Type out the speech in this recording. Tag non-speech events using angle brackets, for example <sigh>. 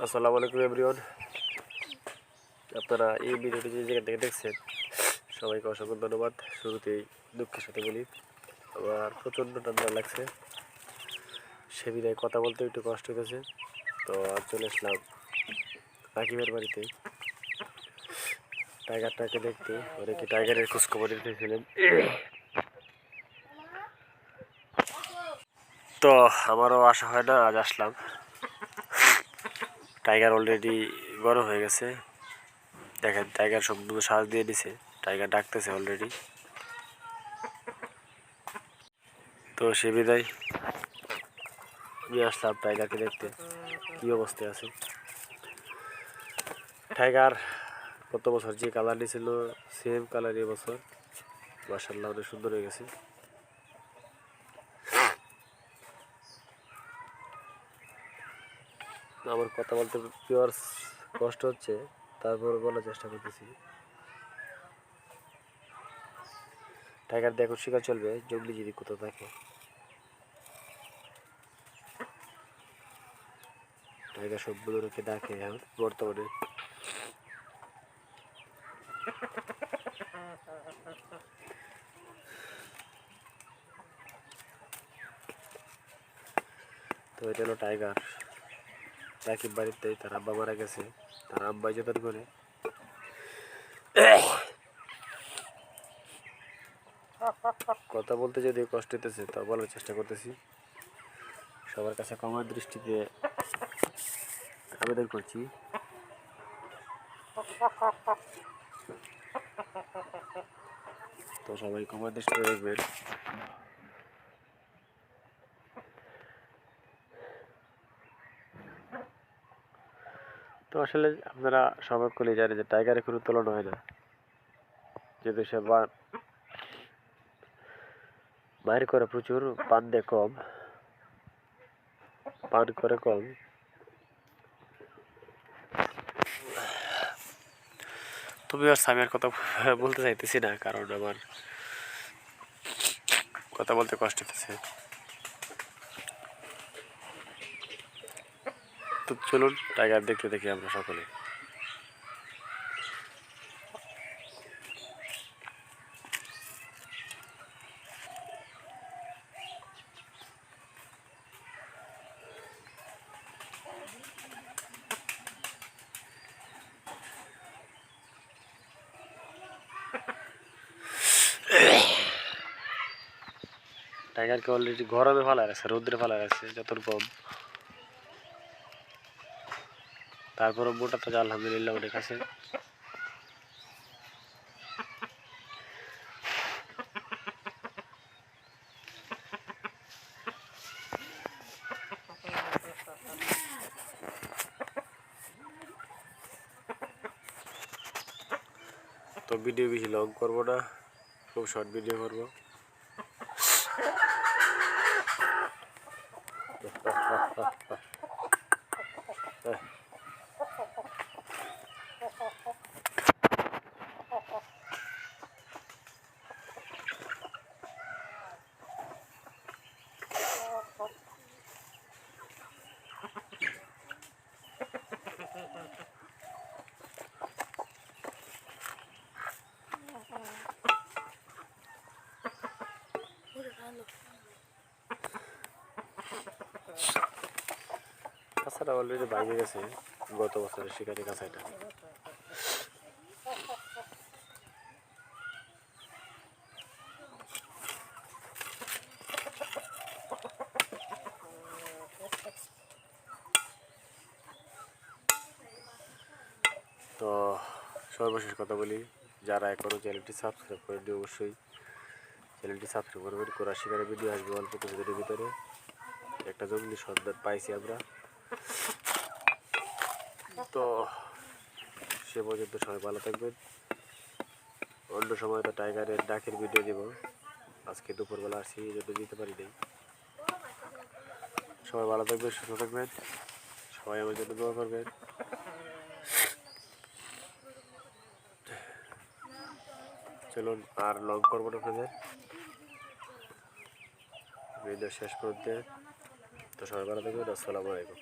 আসসালামু আলাইকুম এভরিওয়ান আপনারা এই ভিডিওটি যে জায়গা থেকে দেখছেন, সবাইকে অসংখ্য ধন্যবাদ। শুরুতেই দুঃখের সাথে বলি, আমার প্রচণ্ড ঠান্ডা লাগছে। সে বিদায় কথা বলতে একটু কষ্ট হতেছে তো চলে আসলাম রাকিবের বাড়িতে। টাইগারটাকে দেখতে অনেকে টাইগারের খোঁজখবর দিতেছিলেন তো আমারও আশা হয় না, আজ আসলাম। টাইগার অলরেডি বড় হয়ে গেছে। দেখেন, টাইগার সব দুটো শ্বাস দিয়ে দিছে। টাইগার ডাকতেছে অলরেডি। তো সে বিদায়। আসলাম টাইগারকে দেখতে, কি অবস্থায় আছে। টাইগার গত বছর যে কালার নিয়েছিল সেম কালার বছর। মার্শাল্লাহ অনেক সুন্দর হয়ে গেছে। আমার কথা বলতে পিওর কষ্ট হচ্ছে, তারপর বলার চেষ্টা করতেছি। টাইগার দেখো শিকার চলবে, জঙ্গলি যদি কোথাও থাকে। টাইগার সবগুলোকে ডাকে বর্তমানে। তো এটা হলো টাইগার। রাকিব বাড়িতে তার আব্বা মারা গেছে, তার আব্বা যতন করে কথা বলতে যদি কষ্ট হইতেছে তা বলার চেষ্টা করতেছি। সবার কাছে কমার দৃষ্টিতে আবেদন করছি। তো সবাই কমার দৃষ্টিতে দেখবেন। তো আসলে আপনারা সবাই কলেই জানেন যে টাইগারের কোনো তুলনা হয় না। যেহেতু সে বাইর করে প্রচুর, পান দেয় কম। পান করে কম। তুমি আর স্বামীর কথা বলতে চাইতেছি না, কারণ আমার কথা বলতে কষ্ট হতেছে তো চলুন, টাইগার দেখতে দেখি আমরা সকলে। টাইগারকে অলরেডি গরমে ফালা রাখছে, রৌদ্রে ফালা যত যতটুকু তারপরে মোটা তো আলহামদুলিল্লাহ অনেক আছে তো ভিডিও বেশি লং করব না, খুব শর্ট ভিডিও করব। <laughs> কাঁচাটা অলরেডি বাইরে গেছে গত বছরের শিকারি কাঁচাটা। তো সর্বশেষ কথা বলি, যারা এখনও চ্যানেলটি সাবস্ক্রাইব করেনি অবশ্যই চ্যানেলটি সাবস্ক্রাইব করবেন। কোরা শিকারের ভিডিও আসবে অল্প কিছুদিনের ভিতরে। একটা জঙ্গলি সন্ধান পাইছি আমরা। তো সে পর্যন্ত সবাই ভালো থাকবেন। অন্য সময় তো টাইগারের ডাকের ভিডিও দিব। আজকে দুপুরবেলা আসি এই জন্য দিতে পারি নাই। সবাই ভালো থাকবেন, সুস্থ থাকবেন। সবাই আমার জন্য দোয়া করবেন। চলুন আর লগ করব না আপনাদের। ভিডিও শেষ করতে তো সবাই ভালো থাকবেন, আসসালামু আলাইকুম।